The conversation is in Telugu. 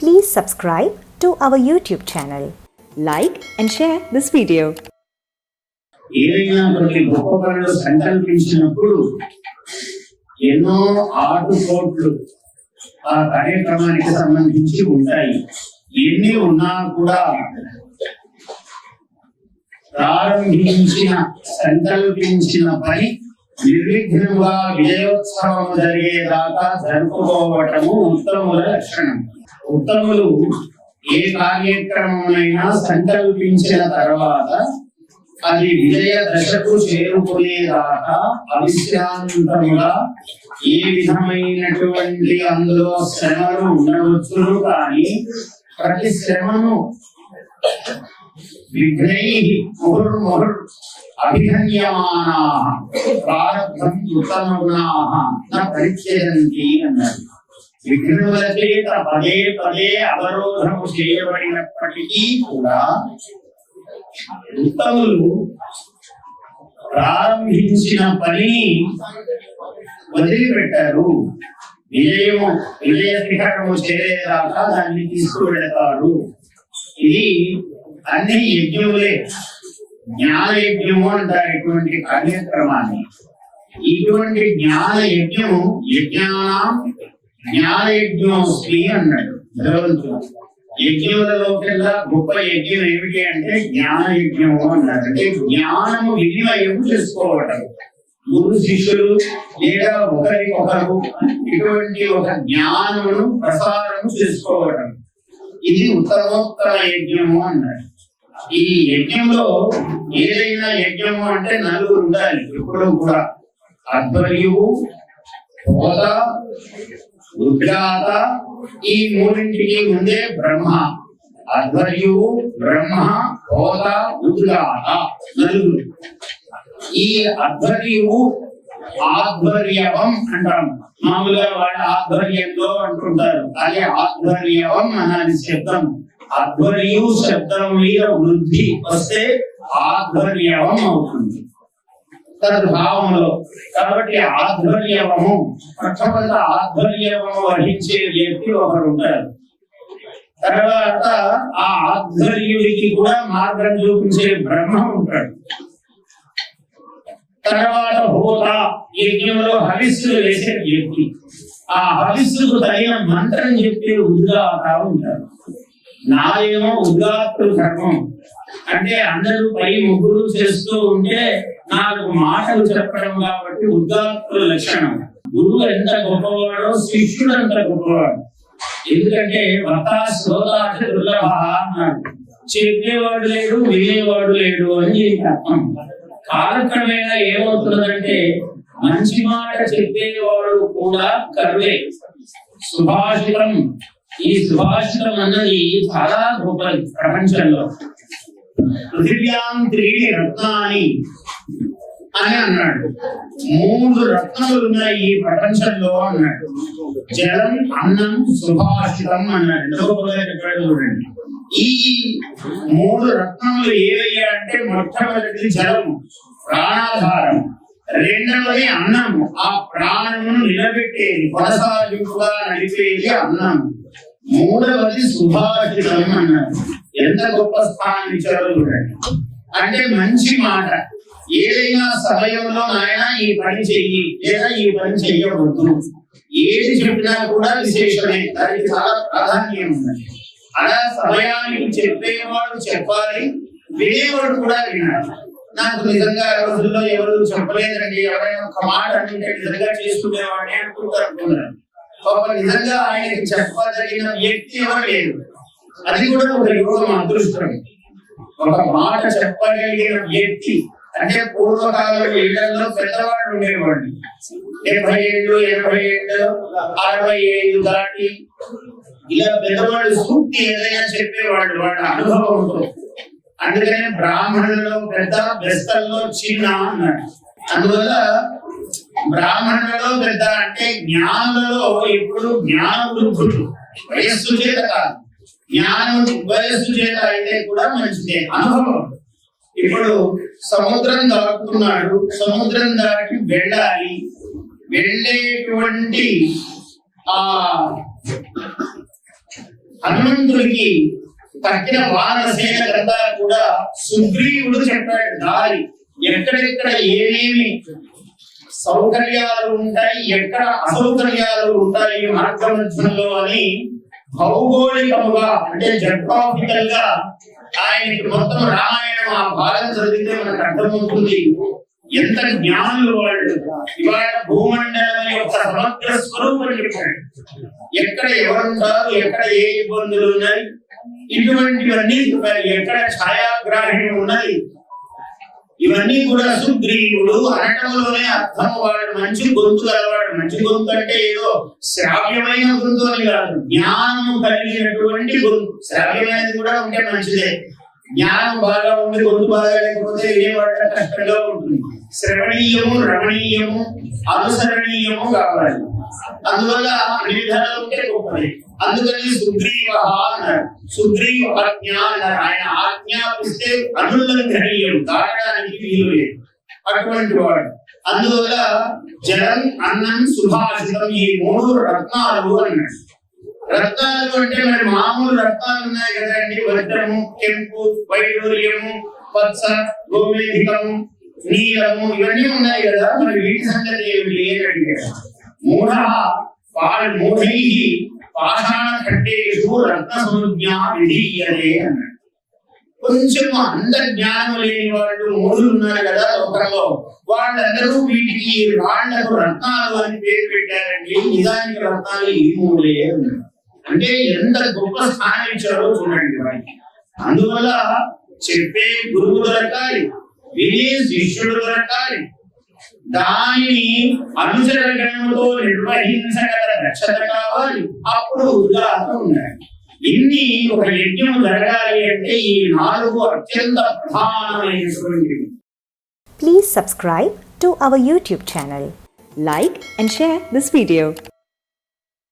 Please subscribe to our YouTube channel. Like and share this video. ఏదైనా కొన్ని గొప్ప పనులు సంకల్పించినప్పుడు ఎన్నో ఆటుపోట్లు ఆ కార్యక్రమానికి సంబంధించి ఉంటాయి ఎన్ని ఉన్నా కూడా ప్రారంభించిన సంకల్పించిన పని నిర్విఘ్నంగా విజయోత్సవం జరిగేదాకా జరుపుకోవటము ఉత్తముల లక్షణం ఉత్తములు ఏ కార్యక్రమమైనా సంకల్పించిన తర్వాత అది విజయ దశకు చేరుకునేదాకా అవిశ్రాంతముగా ఏ విధమైనటువంటి అందులో శ్రమలు ఉండవచ్చును కానీ ప్రతి శ్రమను విఘ్నై ముహుర్ముహుర్ అభిధన్యమానా ప్రారంభం ఉత్తమగుణా న పరిచ్ఛేదంతి అన్నారు. విఘ్నముల చేత పదే పదే అవరోధము చేయబడినప్పటికీ కూడా ఉత్తములు ప్రారంభించిన పని వదిలిపెట్టారు. విజయము విజయ శిఖరము చేరేదాకా దాన్ని తీసుకువెళతారు ఇది అన్ని యజ్ఞములే. జ్ఞాన యజ్ఞము అంటారు ఇటువంటి కార్యక్రమాన్ని ఇటువంటి జ్ఞాన యజ్ఞము యజ్ఞానం జ్ఞానయజ్ఞోస్మి అన్నాడు. భగవంతుడు. యజ్ఞములలో కల్లా గొప్ప యజ్ఞం ఏమిటి అంటే జ్ఞాన యజ్ఞము అన్నారు అంటే జ్ఞానము వినిమయం చేసుకోవటం. గురు శిష్యులు లేదా ఒకరికొకరు ఇటువంటి ఒక జ్ఞానమును ప్రసారం చేసుకోవటం. ఇది ఉత్తమోత్తర యజ్ఞము అన్నారు ఈ యజ్ఞంలో ఏదైనా యజ్ఞము అంటే నలుగురు ఉండాలి. ఎప్పుడూ కూడా అధ్వర్యువు ఉద్గాత ఈ మూడింటికి ఉండే బ్రహ్మ. అధ్వర్యు బ్రహ్మ హోత ఉద్గాత నలుగురు. ఈ అధ్వర్యు ఆధ్వర్యవం అంటాం. మామూలుగా వాళ్ళ ఆధ్వర్యంలో అంటుంటారు. అదే ఆధ్వర్యవం అన్నది శబ్దం. అధ్వర్యు శబ్దం మీద వృద్ధి వస్తే ఆధ్వర్యవం అవుతుంది. తద్భావంలో కాబట్టి ఆధ్వర్యవము మొట్టమొదట ఆధ్వర్యవము వహించే వ్యక్తి ఒకరు ఉంటారు తర్వాత ఆ ఆధ్వర్యుడికి కూడా మార్గం చూపించే బ్రహ్మ ఉంటాడు. తర్వాత హోత యజ్ఞంలో హవిస్సులు వేసే వ్యక్తి. ఆ హవిస్సుకు తగిన మంత్రం చెప్పే ఉద్గాత ఉంటారు నాయేమో ఉద్గాత్తు ధర్మం. అంటే అందరూ పై ముగ్గురు చేస్తూ ఉంటే నాలుగు మాటలు చెప్పడం కాబట్టి ఉద్దాత్తుల లక్షణం. గురువు ఎంత గొప్పవాడో శిష్యుడు ఎంత గొప్పవాడు. ఎందుకంటే వత శ్రోతాశ దుర్లభ అన్నాడు చెప్పేవాడు లేడు వినేవాడు లేడు అని దీనికి అర్థం కాలక్రమేణా ఏమవుతుందంటే మంచి మాట చెప్పేవాడు కూడా కరువే. సుభాషితం. ఈ సుభాషితం అన్నది చాలా గొప్పది ప్రపంచంలో. పృథివ్యాం త్రీణి రత్నాని అని అన్నాడు. మూడు రత్నాలు ఉన్నాయి ఈ ప్రపంచంలో అన్నాడు. జలం అన్నం సుభాషితం అన్నాడు. చెప్పాడు చూడండి. ఈ మూడు రత్నములు ఏవయ్యా అంటే మొట్టమొదటిది జలము ప్రాణాధారం. రెండవది అన్నము. ఆ ప్రాణమును నిలబెట్టేది కొనసాగింపుగా నడిపేది అన్నము. మూడవది సుభాషితం అన్నారు ఎంత గొప్ప స్థానం ఇచ్చారో చూడండి. అంటే మంచి మాట. ఏదైనా సమయంలో నాయన ఈ పని చెయ్యి లేదా ఈ పని చెయ్యవద్దు. ఏది చెప్పినా కూడా విశేషమే. దానికి చాలా ప్రాధాన్యం ఉన్నది. అలా సమయానికి చెప్పేవాడు చెప్పాలి వినేవాడు కూడా వినాలి. నాకు నిజంగా ఆ రోజుల్లో ఎవరు చెప్పలేదండి. ఎవరైనా ఒక మాట అంటే నిజంగా చేసుకునేవాడిని అనుకుంటారు అనుకున్నారు పాప నిజంగా ఆయనకి చెప్పదగిన వ్యక్తి ఎవరు లేరు అది కూడా ఒక యోగం అదృష్టం. ఒక మాట చెప్పగలిగిన వ్యక్తి అంటే పూర్వకాలంలో ఇళ్ళలో పెద్దవాళ్ళు ఉండేవాళ్ళు. డెబ్బై ఏళ్ళు ఎనభై ఏళ్ళు అరవై ఏళ్ళు దాటి ఇలా పెద్దవాళ్ళు సూక్తి ఏదైనా చెప్పేవాళ్ళు వాళ్ళ అనుభవంతో. అందుకనే బ్రాహ్మణులలో పెద్ద బెస్తల్లో చిన్న అన్నాడు. అందువల్ల బ్రాహ్మణులలో పెద్ద అంటే జ్ఞానులలో ఇప్పుడు జ్ఞాన వృద్ధుడు వయస్సు చేత కాదు. జ్ఞానం వయస్సు చేత అయితే కూడా మంచిదే. అనుభవం. ఇప్పుడు సముద్రం దాటుతున్నాడు. సముద్రం దాటి వెళ్ళాలి. వెళ్ళేటువంటి ఆ హనుమంతుడికి తక్కిన కదా కూడా సుగ్రీవుడు చెప్పాడు. దారి ఎక్కడెక్కడ ఏమేమి సౌకర్యాలు ఉంటాయి ఎక్కడ అసౌకర్యాలు ఉంటాయి మార్గ మధ్యంలో అని భౌగోళికముగా అంటే జగ్రాఫికల్గా ఆయనకి మొత్తం రామాయణం ఆ భాగం చదివితే మనకు అర్థమవుతుంది. ఎంత జ్ఞానులు వాళ్ళు. ఇవాళ భూమండలం యొక్క సమగ్ర స్వరూపం చెప్పాడు. ఎక్కడ ఎవరుంటారు ఎక్కడ ఏ ఇబ్బందులు ఉన్నాయి ఇటువంటివన్నీ ఎక్కడ ఛాయాగ్రాహిణి ఉన్నాయి ఇవన్నీ కూడా సుగ్రీవుడు అనటంలోనే అర్థం వాడు మంచి గొంతు గలవాడు. మంచి గొంతు అంటే ఏదో శ్రావ్యమైన గొంతు అని కాదు. జ్ఞానము కలిగినటువంటి గొంతు. శ్రావ్యమైనది కూడా ఉంటే మంచిదే. జ్ఞానం బాగా ఉండి గొంతు బాగా లేకపోతే వినేవాడ కష్టంగా ఉంటుంది. శ్రవణీయము రమణీయము అనుసరణీయము కావాలి. అందువల్ల అన్ని ఉంటే గొప్పది. అందుకని సుగ్రీవ అన్నాడు సుగ్రీవ ఆజ్ఞ అన్నారు ఆయన ఆజ్ఞాపిస్తే అనులంఘనీయం దాటడానికి వీలు లేదు. అటువంటి వాడు. అందువల్ల జలం అన్నం సుభాషితం ఈ మూడు రత్నాలు అన్నాడు. రత్నాలు అంటే మరి మామూలు రత్నాలు ఉన్నాయి కదండి. వజ్రము కెంపు వైడూర్యము పచ్చ గోమేధికము నీలము ఇవన్నీ ఉన్నాయి కదా. మరి వీటి సంగతి ఏమిటి అని అడిగాడు. మూఢ మూఢై పాషాణ ఖండేషు విధీయతే అన్నాడు. కొంచెం అంత జ్ఞానం లేని వాళ్ళు మూడు ఉన్నారు కదా లోకంలో. వాళ్ళందరూ వీటికి రాళ్ళకు రత్నాలు అని పేరు పెట్టారండి. నిజానికి రత్నాలు ఈ మూడే అంటే ఎంత గొప్ప స్థానం ఇచ్చారో చూడండి వారికి. అందువల్ల చెప్పే గురువు దొరకాలి వినే శిష్యుడు దొరకాలి దాన్ని అనుచర గ్రహంతో నిర్వహించగల దక్షత కావాలి. అప్పుడు ఉదాహరణ ఉండాలి ఇన్ని ఒక యజ్ఞం జరగాలి అంటే ఈ నాలుగు అత్యంత ప్రధానమైనటువంటివి. Please subscribe to our YouTube channel like and share this video